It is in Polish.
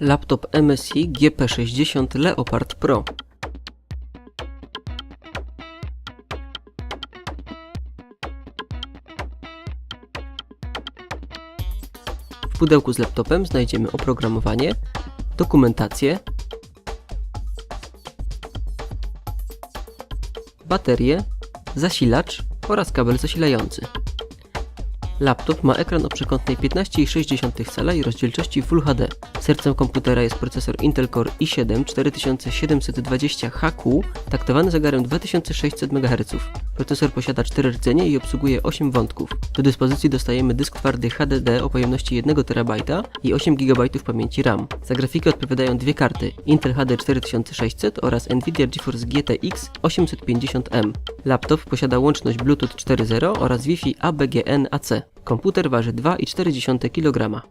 Laptop MSI GP60 Leopard Pro. W pudełku z laptopem znajdziemy oprogramowanie, dokumentację, baterię, zasilacz oraz kabel zasilający. Laptop ma ekran o przekątnej 15,6 cala i rozdzielczości Full HD. Sercem komputera jest procesor Intel Core i7 4720HQ, taktowany zegarem 2600 MHz. Procesor posiada 4 rdzenie i obsługuje 8 wątków. Do dyspozycji dostajemy dysk twardy HDD o pojemności 1 TB i 8 GB pamięci RAM. Za grafikę odpowiadają dwie karty Intel HD 4600 oraz Nvidia GeForce GTX 850M. Laptop posiada łączność Bluetooth 4.0 oraz Wi-Fi ABGN AC. Komputer waży 2,4 kg.